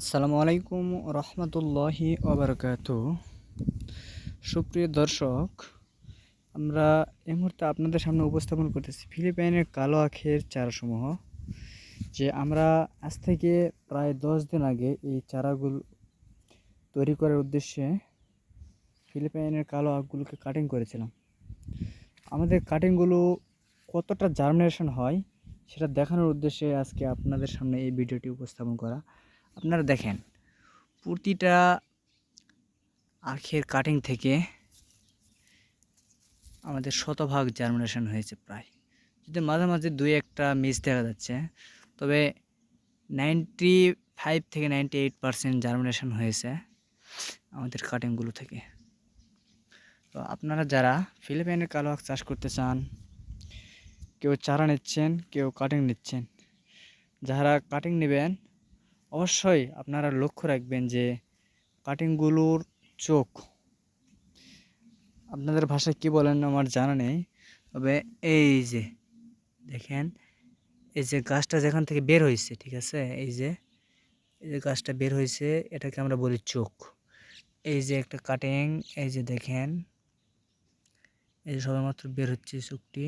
আসসালামু আলাইকুম রহমতুল্লাহি ওবরকাত। সুপ্রিয় দর্শক, আমরা এই মুহূর্তে আপনাদের সামনে উপস্থাপন করতেছি ফিলিপাইনের কালো আখের চারাসমূহ, যে আমরা আজ থেকে প্রায় দশ দিন আগে এই চারাগুলো তৈরি করার উদ্দেশ্যে ফিলিপাইনের কালো আখগুলোকে কাটিং করেছিলাম। আমাদের কাটিংগুলো কতটা জার্মিনেশন হয় সেটা দেখানোর উদ্দেশ্যে আজকে আপনাদের সামনে এই ভিডিওটি উপস্থাপন করা। আপনারা দেখেন, প্রতিটা আখের কাটিং থেকে আমাদের শতভাগ জার্মিনেশন হয়েছে প্রায়। যদি মাঝে মাঝে দুই একটা মিস দেখা যাচ্ছে, তবে নাইনটি ফাইভ থেকে নাইনটি এইট পারসেন্ট জার্মিনেশন হয়েছে আমাদের কাটিংগুলো থেকে। তো আপনারা যারা ফিলিপাইনের কালো আখ চাষ করতে চান, কেউ চারা নিচ্ছেন, কেউ কাটিং নিচ্ছেন, যারা কাটিং নেবেন অবশ্যই আপনারা লক্ষ্য রাখবেন যে কাটিংগুলোর চোখ, আপনাদের ভাষায় কি বলেন আমার জানা নেই, তবে এই যে দেখেন, এই যে গাছটা যেখান থেকে বের হয়েছে, ঠিক আছে? এই যে এই যে গাছটা বের হয়েছে, এটাকে আমরা বলি চোখ। এই যে একটা কাটিং এই যে দেখেন, এই যে সবেমাত্র বের হচ্ছে চোখটি।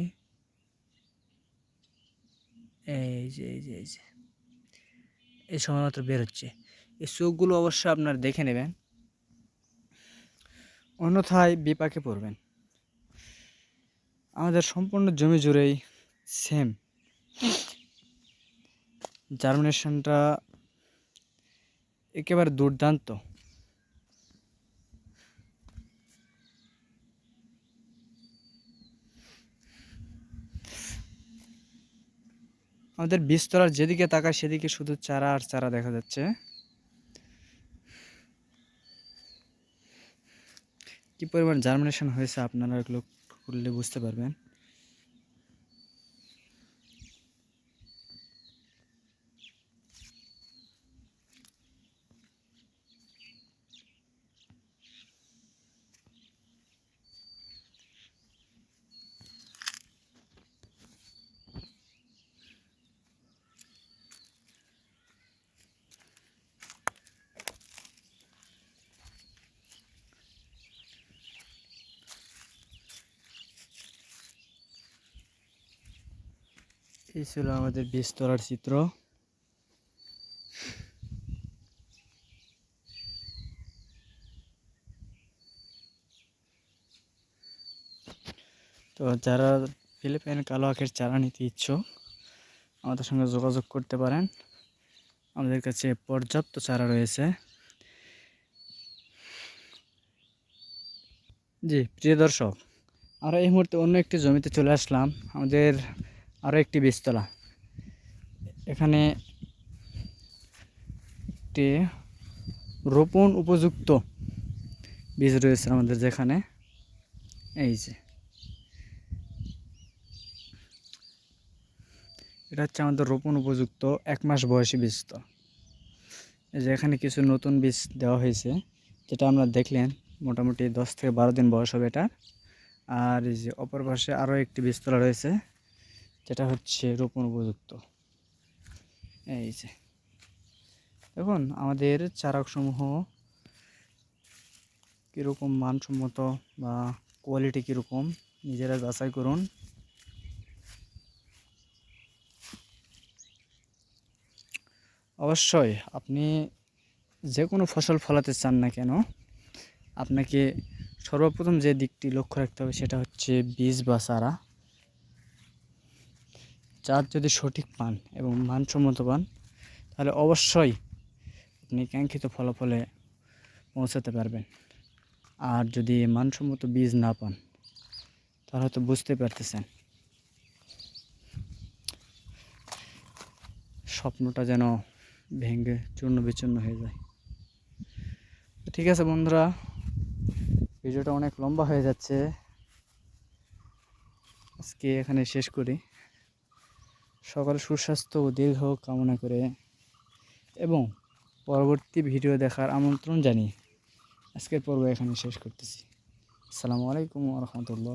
এই যে এই যে এই যে। এই সময়মাত্র বের হচ্ছে। এই চোখগুলো অবশ্যই আপনার দেখে নেবেন। অন্যথায় বিপাকে পড়বেন। আমাদের সম্পূর্ণ জমি জুড়েই সেম জার্মিনেশনটা একেবারে দুর্দান্ত। আমাদের বিস্তরার যেদিকে তাকায় সেদিকে শুধু চারা আর চারা দেখা যাচ্ছে। কি পরিমাণ জার্মিনেশন হয়েছে আপনারা এগুলো করলে বুঝতে পারবেন। এই ছিল আমাদের বীজতলার চিত্র। তো যারা ফিলিপাইন কালো আখের চারা নিতে ইচ্ছুক, আমাদের সঙ্গে যোগাযোগ করতে পারেন। আমাদের কাছে পর্যাপ্ত চারা রয়েছে। জি, প্রিয় দর্শক, আমরা এই মুহূর্তে অন্য একটি জমিতে চলে আসলাম। আমাদের আরও একটি বীজতলা। এখানে একটি রোপণ উপযুক্ত বীজ রয়েছে আমাদের যেখানে। এই যে। এটা হচ্ছে আমাদের রোপণ উপযুক্ত এক মাস বয়সী বীজ এই যে এখানে কিছু নতুন বীজ দেওয়া হয়েছে, যেটা আমরা দেখলেন, মোটামুটি দশ থেকে বারো দিন বয়স হবে এটার। আর এই যে অপর পাশে আরও একটি বীজতলা রয়েছে যেটা হচ্ছে রোপণ উপযুক্ত। এই যে। দেখুন, আমাদের চারকসমূহ কীরকম মানসম্মত বা কোয়ালিটি কীরকম, নিজেরা যাচাই করুন। অবশ্যই আপনি যে কোনো ফসল ফলাতে চান না কেন, আপনাকে সর্বপ্রথম যে দিকটি লক্ষ্য রাখতে হবে সেটা হচ্ছে বীজ বা চারা। চার যদি সঠিক পান এবং মানসম্মত পান তাহলে অবশ্যই আপনি কাঙ্ক্ষিত ফলাফলে পৌঁছাতে পারবেন। আর যদি মানসম্মত বীজ না পান, তাহলে হয়তো বুঝতে পারতেছেন স্বপ্নটা যেন ভেঙে চূর্ণ বিচূর্ণ হয়ে যায়। ঠিক আছে বন্ধুরা, ভিডিওটা অনেক লম্বা হয়ে যাচ্ছে। আজকে এখানে শেষ করি। সকল সুস্বাস্থ্য ও দীর্ঘ কামনা করে এবং পরবর্তী ভিডিও দেখার আমন্ত্রণ জানিয়ে আজকের পর্ব এখানে শেষ করতেছি। আসসালামু আলাইকুম রহমতুল্লাহ